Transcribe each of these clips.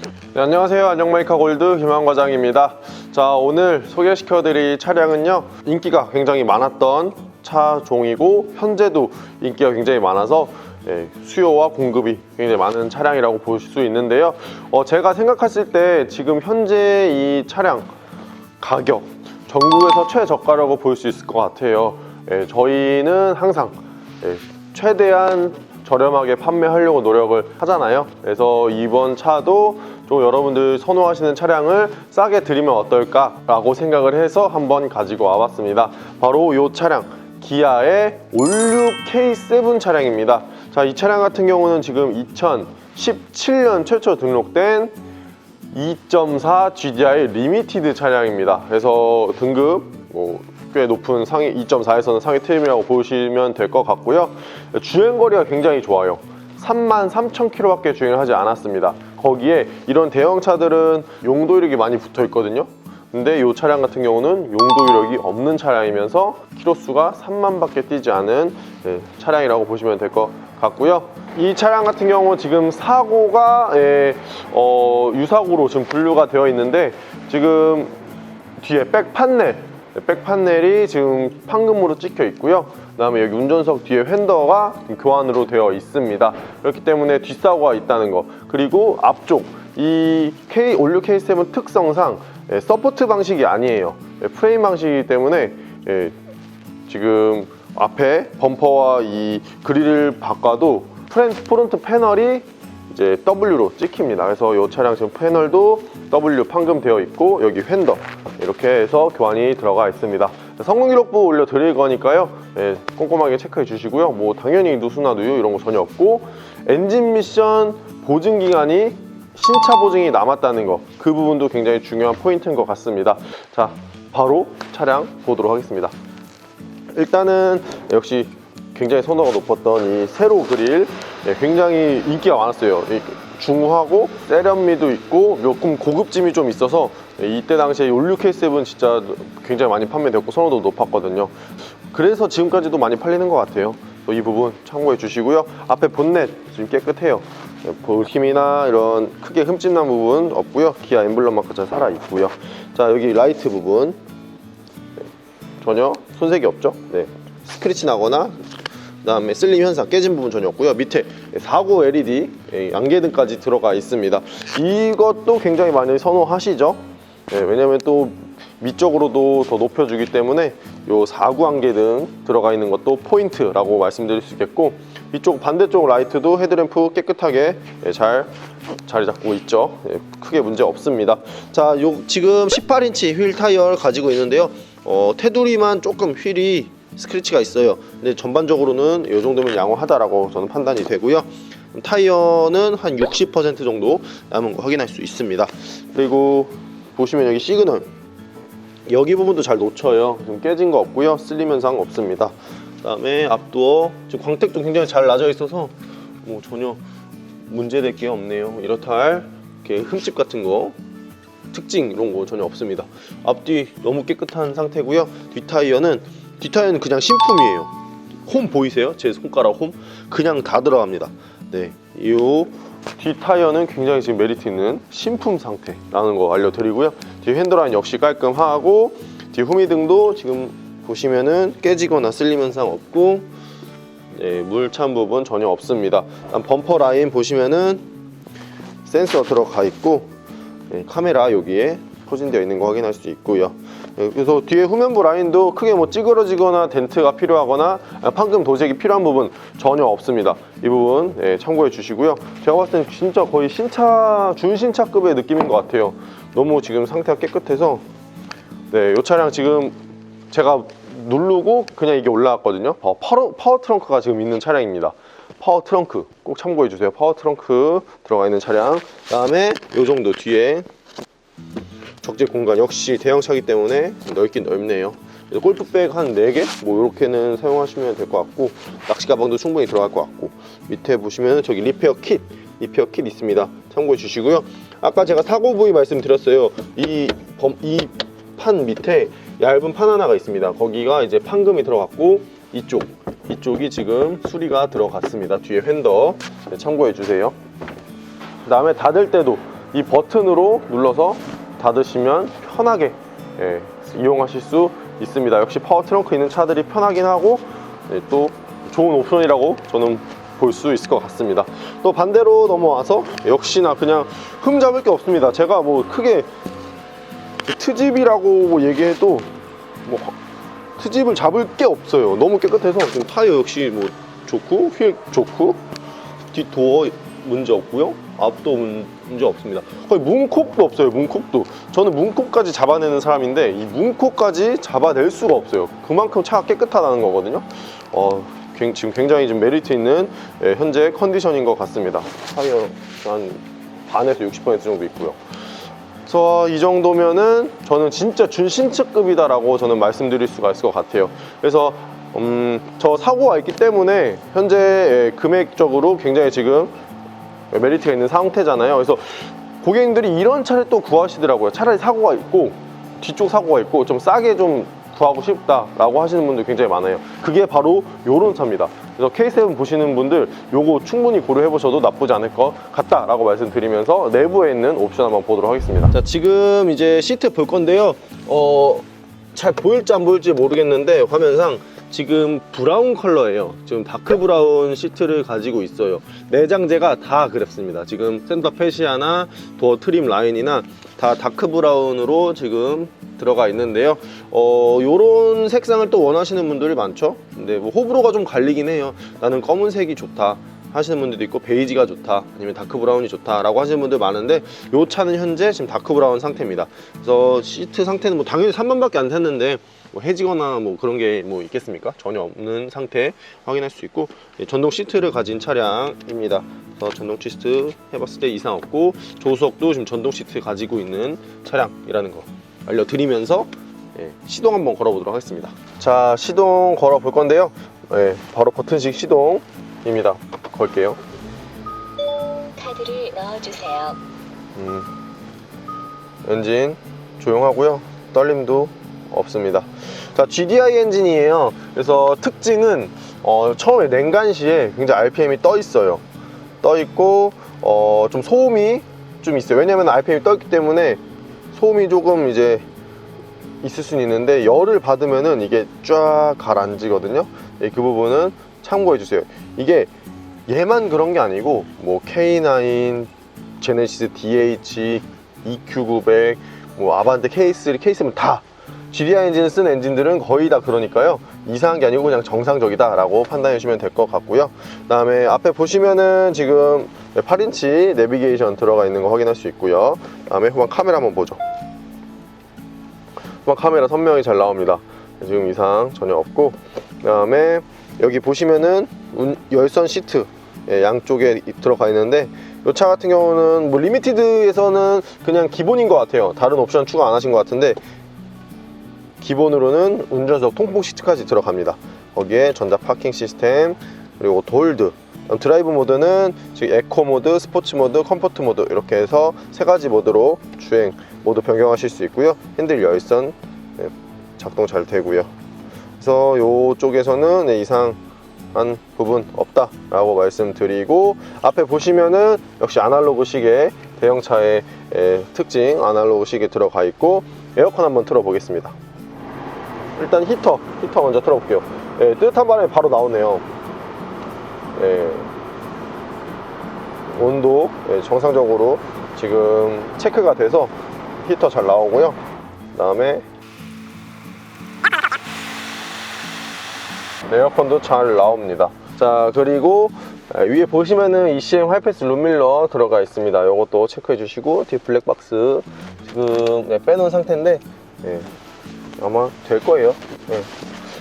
네, 안녕하세요. 안녕마이카 골드 김한 과장입니다. 자, 오늘 소개시켜 드릴 차량은요, 인기가 굉장히 많았던 차종이고, 현재도 인기가 굉장히 많아서 예, 수요와 공급이 굉장히 많은 차량이라고 볼 수 있는데요. 어, 제가 생각했을 때 지금 현재 이 차량 가격 전국에서 최저가라고 볼 수 있을 것 같아요. 예, 저희는 항상 예, 최대한 저렴하게 판매하려고 노력을 하잖아요. 그래서 이번 차도 좀 여러분들 선호하시는 차량을 싸게 드리면 어떨까 라고 생각을 해서 한번 가지고 와봤습니다. 바로 이 차량 기아의 올류 K7 차량입니다. 자, 이 차량 같은 경우는 지금 2017년 최초 등록된 2.4 GDI 리미티드 차량입니다. 그래서 등급 뭐, 꽤 높은 상위 2.4에서는 상위 트림이라고 보시면 될 것 같고요. 주행 거리가 굉장히 좋아요. 3만 3천 킬로밖에 주행을 하지 않았습니다. 거기에 이런 대형 차들은 용도 이력이 많이 붙어 있거든요. 근데 이 차량 같은 경우는 용도 이력이 없는 차량이면서 키로수가 3만 밖에 뛰지 않은 예, 차량이라고 보시면 될 것 같고요. 이 차량 같은 경우 지금 사고가 예, 어, 유사고로 지금 분류가 되어 있는데 지금 뒤에 백 판넬, 백 판넬이 지금 판금으로 찍혀 있고요. 그 다음에 여기 운전석 뒤에 휀더가 교환으로 되어 있습니다. 그렇기 때문에 뒷사고가 있다는 거. 그리고 앞쪽 이 K 올류 K7 특성상 예, 서포트 방식이 아니에요. 예, 프레임 방식이기 때문에 예, 지금 앞에 범퍼와 이 그릴을 바꿔도 프렌, 프론트 패널이 이제 W로 찍힙니다. 그래서 이 차량 지금 패널도 W 판금 되어 있고 여기 휀더 이렇게 해서 교환이 들어가 있습니다. 성능 기록부 올려드릴 거니까요. 예, 꼼꼼하게 체크해 주시고요. 뭐 당연히 누수나 누유 이런 거 전혀 없고 엔진 미션 보증 기간이 신차 보증이 남았다는 거 그 부분도 굉장히 중요한 포인트인 것 같습니다. 자, 바로 차량 보도록 하겠습니다. 일단은 역시 굉장히 선호가 높았던 이 세로 그릴 예, 굉장히 인기가 많았어요. 이 중후하고 세련미도 있고 조금 고급짐이 좀 있어서 예, 이때 당시에 올류 K7 진짜 굉장히 많이 판매되었고 선호도 높았거든요. 그래서 지금까지도 많이 팔리는 것 같아요. 또이 부분 참고해 주시고요. 앞에 본넷 지금 깨끗해요. 예, 볼 힘이나 이런 크게 흠집 난 부분 없고요. 기아 엠블럼 마크 잘 살아 있고요. 자 여기 라이트 부분 전혀 손색이 없죠. 네. 스크래치 나거나 그다음에 슬림 현상 깨진 부분 전혀 없고요. 밑에 4구 LED 예, 안개등까지 들어가 있습니다. 이것도 굉장히 많이 선호하시죠. 네, 왜냐면 또 밑쪽으로도 더 높여주기 때문에 요 4구 안개등 들어가 있는 것도 포인트라고 말씀드릴 수 있겠고 이쪽 반대쪽 라이트도 헤드램프 깨끗하게 예, 잘 자리 잡고 있죠. 예, 크게 문제 없습니다. 자, 요 지금 18인치 휠 타이어를 가지고 있는데요. 어, 테두리만 조금 휠이 스크래치가 있어요. 근데 전반적으로는 이 정도면 양호하다라고 저는 판단이 되고요. 타이어는 한 60% 정도 남은 거 확인할 수 있습니다. 그리고 보시면 여기 시그널 여기 부분도 잘 놓쳐요. 지금 깨진 거 없고요. 쓸림 현상 없습니다. 그 다음에 앞도어 지금 광택도 굉장히 잘 나져 있어서 뭐 전혀 문제될 게 없네요. 이렇다 할 이렇게 흠집 같은 거 특징 이런 거 전혀 없습니다. 앞뒤 너무 깨끗한 상태고요. 뒷 타이어는 뒷 타이어는 그냥 신품이에요. 홈 보이세요? 제 손가락 홈 그냥 다 들어갑니다. 네, 이 뒷 타이어는 굉장히 지금 메리트 있는 신품 상태라는 거 알려드리고요. 뒤 핸들라인 역시 깔끔하고 뒤 후미등도 지금 보시면은 깨지거나 쓸림 현상 없고 네, 물찬 부분 전혀 없습니다. 범퍼 라인 보시면은 센서 들어가 있고 네, 카메라 여기에 포진되어 있는 거 확인할 수 있고요. 네, 그래서 뒤에 후면부 라인도 크게 뭐 찌그러지거나 덴트가 필요하거나 판금 도색이 필요한 부분 전혀 없습니다. 이 부분 네, 참고해 주시고요. 제가 봤을 때는 진짜 거의 신차 준신차급의 느낌인 것 같아요. 너무 지금 상태가 깨끗해서 네, 이 차량 지금 제가 누르고 그냥 이게 올라왔거든요. 어, 파워, 파워 트렁크가 지금 있는 차량입니다. 파워 트렁크 꼭 참고해 주세요. 파워 트렁크 들어가 있는 차량. 그 다음에 이 정도 뒤에 적재 공간 역시 대형차기 때문에 넓긴 넓네요. 골프백 한 4개? 뭐 이렇게는 사용하시면 될 것 같고 낚시 가방도 충분히 들어갈 것 같고 밑에 보시면 저기 리페어 킷 리페어 킷 있습니다. 참고해 주시고요. 아까 제가 사고 부위 말씀드렸어요. 이이판 밑에 얇은 판 하나가 있습니다. 거기가 이제 판금이 들어갔고 이쪽 이쪽이 지금 수리가 들어갔습니다. 뒤에 휀더 네, 참고해 주세요. 그 다음에 닫을 때도 이 버튼으로 눌러서 닫으시면 편하게 예, 이용하실 수 있습니다. 역시 파워 트렁크 있는 차들이 편하긴 하고 예, 또 좋은 옵션이라고 저는 볼 수 있을 것 같습니다. 또 반대로 넘어와서 역시나 그냥 흠 잡을 게 없습니다. 제가 뭐 크게 트집이라고 뭐 얘기해도 뭐 트집을 잡을 게 없어요. 너무 깨끗해서 지금 타이어 역시 뭐 좋고 휠 좋고 뒷 도어 문제 없고요. 앞도 문- 문제 없습니다. 거의 문콕도 없어요. 문콕도. 저는 문콕까지 잡아내는 사람인데 이 문콕까지 잡아낼 수가 없어요. 그만큼 차가 깨끗하다는 거거든요. 어, 굉- 지금 굉장히 좀 메리트 있는 예, 현재 컨디션인 것 같습니다. 타이어 한 반에서 60% 정도 있고요. 이 정도면은 저는 진짜 준신축급이다라고 저는 말씀드릴 수가 있을 것 같아요. 그래서 음, 저 사고가 있기 때문에 현재 예, 금액적으로 굉장히 지금 메리트가 있는 상태잖아요. 그래서 고객님들이 이런 차를 또 구하시더라고요. 차라리 사고가 있고 뒤쪽 사고가 있고 좀 싸게 좀 구하고 싶다라고 하시는 분들 굉장히 많아요. 그게 바로 요런 차입니다. 그래서 K7 보시는 분들 요거 충분히 고려해 보셔도 나쁘지 않을 것 같다 라고 말씀드리면서 내부에 있는 옵션 한번 보도록 하겠습니다. 자, 지금 이제 시트 볼 건데요. 어, 잘 보일지 안 보일지 모르겠는데 화면상 지금 브라운 컬러예요. 지금 다크 브라운 시트를 가지고 있어요. 내장재가 다 그랬습니다. 지금 센터 페시아나 도어 트림 라인이나 다 다크 브라운으로 지금 들어가 있는데요. 어, 요런 색상을 또 원하시는 분들이 많죠. 근데 뭐 호불호가 좀 갈리긴 해요. 나는 검은색이 좋다. 하시는 분들도 있고 베이지가 좋다 아니면 다크 브라운이 좋다라고 하시는 분들 많은데 요 차는 현재 지금 다크 브라운 상태입니다. 그래서 시트 상태는 뭐 당연히 3만밖에 안 탔는데 뭐 해지거나 뭐 그런 게 뭐 있겠습니까? 전혀 없는 상태 확인할 수 있고 예, 전동 시트를 가진 차량입니다. 그래서 전동 시트 해봤을 때 이상 없고 조수석도 지금 전동 시트 가지고 있는 차량이라는 거 알려드리면서 예, 시동 한번 걸어보도록 하겠습니다. 자 시동 걸어 볼 건데요. 예, 바로 버튼식 시동 입니다. 걸게요. 카드를 넣어주세요. 음, 엔진 조용하고요. 떨림도 없습니다. 자 GDI 엔진이에요. 그래서 특징은 어, 처음에 냉간 시에 굉장히 RPM이 떠 있어요. 떠 있고 어, 좀 소음이 좀 있어요. 왜냐면 RPM이 떠 있기 때문에 소음이 조금 이제 있을 수는 있는데 열을 받으면은 이게 쫙 가라앉거든요. 예, 그 부분은 참고해 주세요. 이게 얘만 그런 게 아니고 뭐 K9 제네시스 DH, EQ900, 뭐 아반떼 K3, K7 다 GDI 엔진을 쓴 엔진들은 거의 다 그러니까요. 이상한 게 아니고 그냥 정상적이다 라고 판단해 주시면 될 것 같고요. 그 다음에 앞에 보시면은 지금 8인치 내비게이션 들어가 있는 거 확인할 수 있고요. 그 다음에 후방 카메라 한번 보죠. 후방 카메라 선명히 잘 나옵니다. 지금 이상 전혀 없고 그 다음에 여기 보시면은 운- 열선 시트 예, 양쪽에 이- 들어가 있는데 이 차 같은 경우는 뭐 리미티드에서는 그냥 기본인 것 같아요. 다른 옵션 추가 안 하신 것 같은데 기본으로는 운전석 통풍 시트까지 들어갑니다. 거기에 전자 파킹 시스템 그리고 돌드 드라이브 모드는 지금 에코 모드, 스포츠 모드, 컴포트 모드 이렇게 해서 세 가지 모드로 주행 모드 변경하실 수 있고요. 핸들 열선 네, 작동 잘 되고요 그래서 이쪽에서는 네, 이상한 부분 없다 라고 말씀드리고 앞에 보시면은 역시 아날로그 시계 대형차의 에, 특징 아날로그 시계 들어가 있고 에어컨 한번 틀어 보겠습니다. 일단 히터 히터 먼저 틀어 볼게요. 예, 뜨뜻한 바람이 바로 나오네요. 예, 온도 예, 정상적으로 지금 체크가 돼서 히터 잘 나오고요. 그 다음에 에어컨도 잘 나옵니다. 자 그리고 아, 위에 보시면은 ECM 하이패스 룸밀러 들어가 있습니다. 이것도 체크해 주시고 뒤에 블랙박스 지금 네, 빼놓은 상태인데 예, 아마 될 거예요. 예.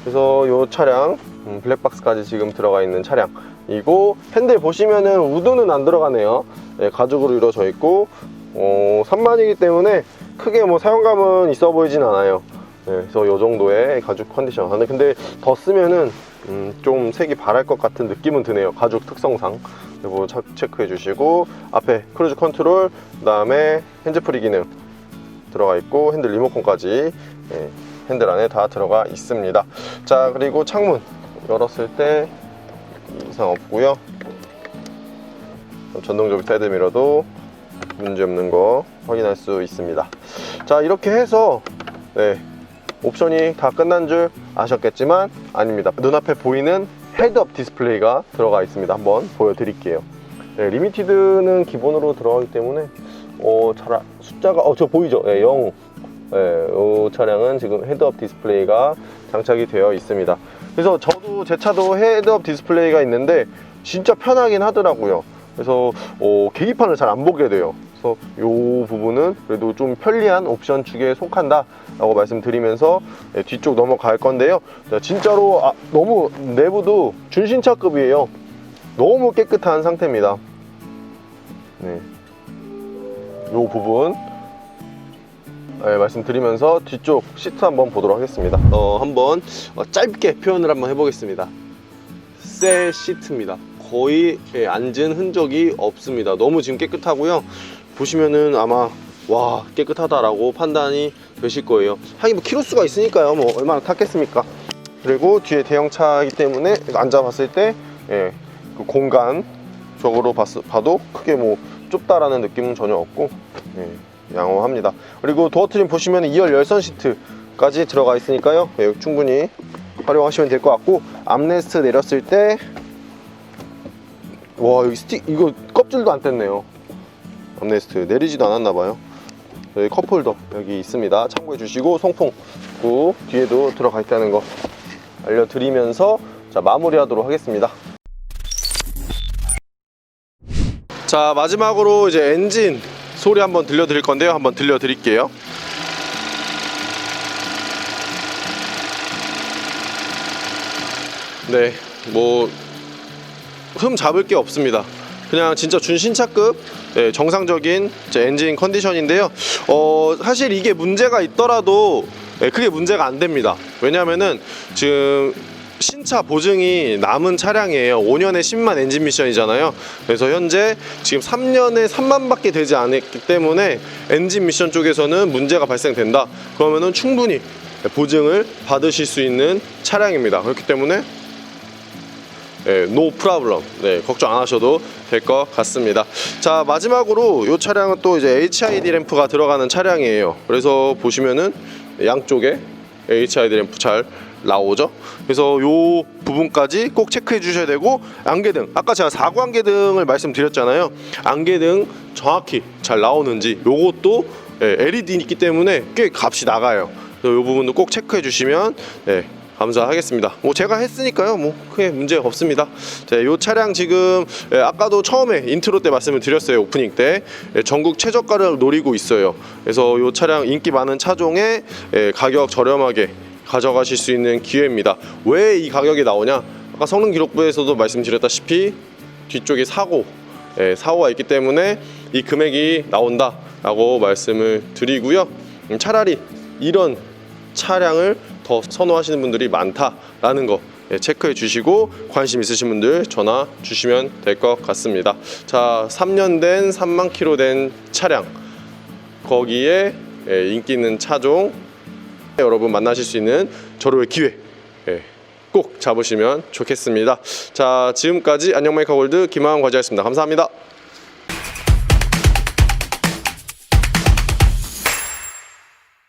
그래서 이 차량 음, 블랙박스까지 지금 들어가 있는 차량이고 핸들 보시면은 우드는 안 들어가네요. 예, 가죽으로 이루어져 있고 어, 3만이기 때문에 크게 뭐 사용감은 있어 보이진 않아요 네, 그래서 이 정도의 가죽 컨디션. 근데, 근데 더 쓰면은 음, 좀 색이 바랄 것 같은 느낌은 드네요. 가죽 특성상. 그리고 차- 체크해 주시고 앞에 크루즈 컨트롤, 그다음에 핸즈프리 기능 들어가 있고 핸들 리모컨까지 예, 핸들 안에 다 들어가 있습니다. 자 그리고 창문 열었을 때 이상 없고요. 전동적 사이드 미러도 문제 없는 거 확인할 수 있습니다. 자 이렇게 해서 네, 옵션이 다 끝난 줄 아셨겠지만 아닙니다. 눈앞에 보이는 헤드업 디스플레이가 들어가 있습니다. 한번 보여드릴게요. 네, 리미티드는 기본으로 들어가기 때문에 어, 잘 아- 숫자가 어 저 보이죠? 네, 0. 네, 이 차량은 지금 헤드업 디스플레이가 장착이 되어 있습니다. 그래서 저도 제 차도 헤드업 디스플레이가 있는데 진짜 편하긴 하더라고요. 그래서 어, 계기판을 잘 안 보게 돼요. 그래서 이 부분은 그래도 좀 편리한 옵션 축에 속한다 라고 말씀드리면서 네, 뒤쪽 넘어갈 건데요. 자, 진짜로 아, 너무 내부도 준신차급이에요. 너무 깨끗한 상태입니다. 네. 이 부분 네, 말씀드리면서 뒤쪽 시트 한번 보도록 하겠습니다. 어, 한번 어, 짧게 표현을 한번 해보겠습니다. 새 시트입니다. 거의 예, 앉은 흔적이 없습니다. 너무 지금 깨끗하고요. 보시면은 아마 와 깨끗하다라고 판단이 되실 거예요. 하긴 뭐 키로수가 있으니까요. 뭐 얼마나 탔겠습니까? 그리고 뒤에 대형차이기 때문에 앉아봤을 때 예, 그 공간 적으로 봤, 봐도 크게 뭐 좁다라는 느낌은 전혀 없고 예, 양호합니다. 그리고 도어 트림 보시면 2열 열선 시트까지 들어가 있으니까요. 예, 충분히 활용하시면 될 것 같고 암레스트 내렸을 때 와 여기 스틱 이거 껍질도 안 뗐네요. 암레스트 내리지도 않았나 봐요. 여기 컵홀더 여기 있습니다. 참고해 주시고 송풍 구 뒤에도 들어가 있다는 거 알려드리면서 자 마무리하도록 하겠습니다. 자 마지막으로 이제 엔진 소리 한번 들려드릴 건데요. 한번 들려드릴게요. 네, 뭐 흠 잡을 게 없습니다. 그냥 진짜 준신차급 네, 정상적인 엔진 컨디션인데요. 어, 사실 이게 문제가 있더라도 네, 크게 문제가 안 됩니다. 왜냐면은 지금 신차 보증이 남은 차량이에요. 5년에 10만 엔진 미션이잖아요. 그래서 현재 지금 3년에 3만밖에 되지 않았기 때문에 엔진 미션 쪽에서는 문제가 발생된다. 그러면은 충분히 보증을 받으실 수 있는 차량입니다. 그렇기 때문에 네, 노 프라블럼. 네, 걱정 안 하셔도 될 것 같습니다. 자, 마지막으로 이 차량은 또 이제 HID 램프가 들어가는 차량이에요. 그래서 보시면은 양쪽에 HID 램프 잘 나오죠. 그래서 이 부분까지 꼭 체크해 주셔야 되고 안개등 아까 제가 사구 안개등을 말씀드렸잖아요. 안개등 정확히 잘 나오는지 요것도 LED 있기 때문에 꽤 값이 나가요. 그래서 이 부분도 꼭 체크해 주시면 네, 감사하겠습니다. 뭐 제가 했으니까요. 뭐 크게 문제 없습니다. 자, 이 차량 지금 예, 아까도 처음에 인트로 때 말씀을 드렸어요. 오프닝 때 예, 전국 최저가를 노리고 있어요. 그래서 이 차량 인기 많은 차종에 예, 가격 저렴하게 가져가실 수 있는 기회입니다. 왜 이 가격이 나오냐? 아까 성능 기록부에서도 말씀드렸다시피 뒤쪽에 사고 예, 사고가 있기 때문에 이 금액이 나온다라고 말씀을 드리고요. 음, 차라리 이런 차량을 더 선호하시는 분들이 많다라는 거 예, 체크해 주시고 관심 있으신 분들 전화 주시면 될 것 같습니다. 자, 3년 된 3만 킬로 된 차량 거기에 예, 인기 있는 차종 여러분 만나실 수 있는 저로의 기회 예, 꼭 잡으시면 좋겠습니다. 자, 지금까지 안녕메이커 골드 김하은 과지였습니다. 감사합니다.